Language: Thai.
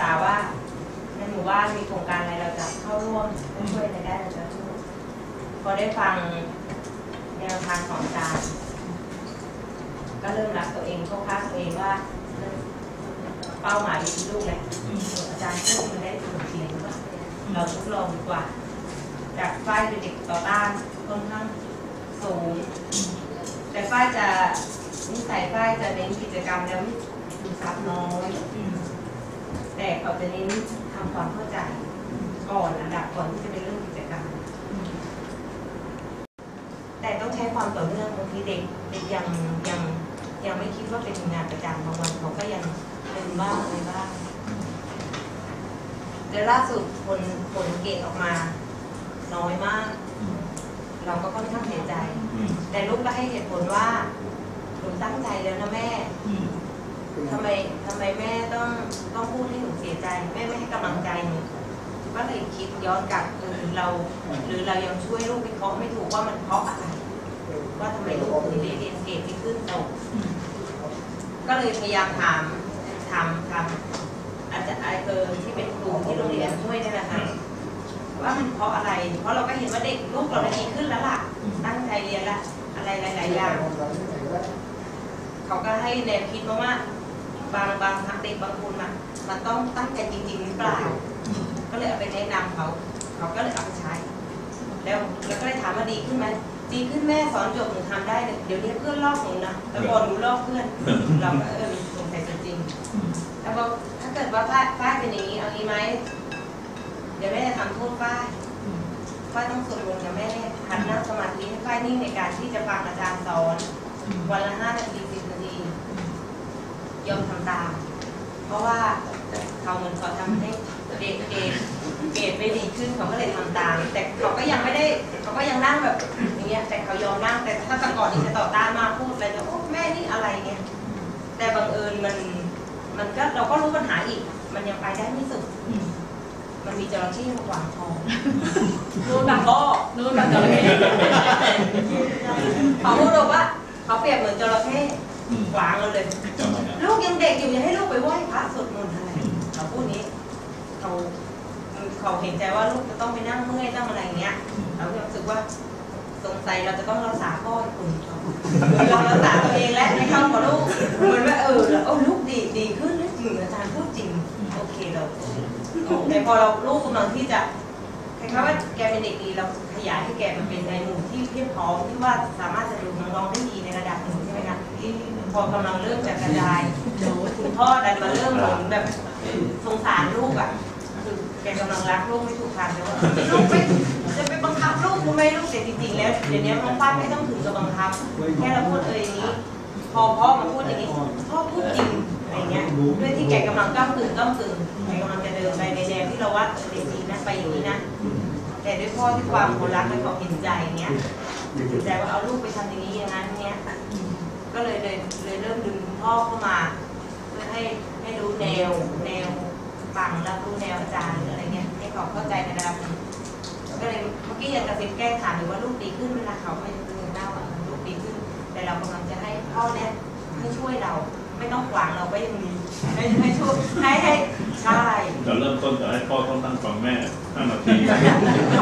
ษาว่าในหมู่บ้านมีโครงการอะไรเราจะเข้าร่วมช่วยอะไรได้เราจะช่วยพอได้ฟังแนวทางของอาจารย์ก็เริ่มรักตัวเองเข้าข้างตัวเองว่าเป้าหมายอยู่ที่ลูกแหละอาจารย์พูดมันได้ผลจริงว่าเราทดลองดีกว่า จากฝ้ายเป็นเด็กต่อต้านค่อนข้างสูง แต่ฝ้ายจะนิสัยฝ้ายจะเน้นกิจกรรมแล้วดูซับน้อย แต่เขาจะเน้นทำความเข้าใจก่อนระดับก่อนที่จะเป็นเรื่องกิจกรรมแต่ต้องใช้ความต่อเนื่องบางทีเด็กเด็กยังยังยังไม่คิดว่าเป็นงานประจำบางวันเขาก็ยังเป็นบ้างอะไรบ้างเดี๋ยวล่าสุดผลผลเกรดออกมา น้อยมาก เราก็ค่อนข้างเสียใจ แต่ลูกก็ให้เหตุผลว่าหนูตั้งใจแล้วนะแม่ ทำไมทำไมแม่ต้องต้องพูดให้หนูเสียใจ แม่ไม่ให้กำลังใจหนูก็เลยคิดย้อนกลับเออเรา หรือเรายังช่วยลูกวิเคราะห์ไม่ถูกว่ามันเพราะอะไร ว่าทำไมลูกถึงได้เรียนเกรดที่ขึ้นตกก็เลยพยายามถามถามถามอาจจะไอเออที่เป็นครูที่โรงเรียนช่วยนี่แหละค่ะว่ามันเพราะอะไร เพราะเราก็เห็นว่าเด็กลูกเราดีขึ้นแล้วล่ะ ตั้งใจเรียนละอะไรหลายๆอย่างเขาก็ให้แนวคิดมาว่า บางบางทางเด็กบางคนอะมันต้องตั้งใจจริงๆหรือเปล่า ก็เลยเอาไปแนะนำเขา เขาก็เลยเอาไปใช้ แล้วแล้วก็เลยถามว่าดีขึ้นไหมดีขึ้นแม่สอนจบหนูทำได้เลยเดี๋ยวนี้เพื่อนลอกหนูนะแต่ก่อนหนูลอกเพื่อนเราก็เออสงสัยจริงๆแล้วบอกถ้าเกิดว่าฝ้ายฝ้ายเป็นอย่างนี้เอางี้ไหมเดี๋ยวแม่จะทำโทษฝ้ายฝ้ายต้องสวดมนต์กับแม่หัดนั่งสมาธิให้ฝ้ายนิ่งในการที่จะฟังอาจารย์สอนวันละห้านาทีสิบนาที ยอมทำตาม เพราะว่าเขาเหมือนเขาทำให้เด็กเกรดเกรดไม่ดีขึ้นเขาก็เลยทำตาม แต่เขาก็ยังไม่ได้เขาก็ยังนั่งแบบอย่างเงี้ยแต่เขายอมนั่งแต่ถ้าแต่ก่อนนี่จะต่อต้านมากพูดอะไรจะโอ้แม่นี่อะไรเงี้ยแต่บังเอิญมันมันก็เราก็รู้ปัญหาอีก มันยังไปได้ไม่สุดมันมีจระเข้มาขวางคอนู่นนะพ่อนู่นนะจระเข้เขาพูดบอกว่าเขาเปรียบเหมือนจระเข้ข วางเราเลยลูกยังเด็กอยู่ยังให้ลูกไปไหว้พระสวดมนต์อะไรเขาพูดนี้เขาเขาเห็นใจว่าลูกจะต้องไปนั่งเมื่อยต้องอะไรเงี้ยเราก็รู้สึกว่าสงสัยเราจะต้องรักษาพ่ออีกคนเขาเรารักษาตัวเองและไม่เข้ากับลูกเหมือนว่าเออแล้วเออลูกดีดีขึ้นนะจริงอาจารย์พูดจริงโอเคเราแต่พอเราลูกกำลังที่จะคล้ายๆว่าแกเป็นเด็กดีเราขยายให้แกมันเป็นในหมู่ที่เพียบพร้อมที่ว่าสามารถจะดูน้องๆได้ดีในระดับหนึ่ง ใช่พอกำลังเริ่มจะกระจายคุณพ่อดันมาเริ่มหลงแบบสงสารลูกอะคือแกกำลังรักลูกไม่ถูกทางแต่ว่าลูกไม่จะไปบังคับลูกทำไมลูกแต่จริงๆแล้วเดี๋ยวนี้น้องป้าไม่ต้องถึงกับบังคับ แค่เราพูดเอออย่างนี้ พอพ่อมาพูดอย่างนี้พ่อพูดจริงอะไรเงี้ยด้วยที่แกกำลังก้ามกึ่งก้ามกึ่งแกกำลังจะเดินไปในแนวที่เราว่าเออเด็กดีนะไปอย่างนี้นะแต่ด้วยพ่อที่ความคนรักและความเห็นใจเงี้ยเห็นใจว่าเอาลูกไปทำอย่างนี้อย่างนั้นเงี้ย ก็เลยเลยเลยเริ่มดึงคุณพ่อเข้ามา เพื่อให้ให้รู้แนวแนวฟังแล้วรู้แนวอาจารย์หรืออะไรเงี้ยให้เขาเข้าใจในระดับนึงก็เลยเมื่อกี้ยังกระซิบแก้ถามอยู่ว่าลูกดีขึ้นเวลาเขาไม่ตื่นเต้าอะลูกดีขึ้น แต่เรากำลังจะให้พ่อเนี่ยให้ช่วยเราไม่ต้องขวางเราก็ยังมีให้ให้ช่วยให้ให้ใช่จะเริ่มต้นจะให้พ่อต้องนั่งฟังแม่ห้านาที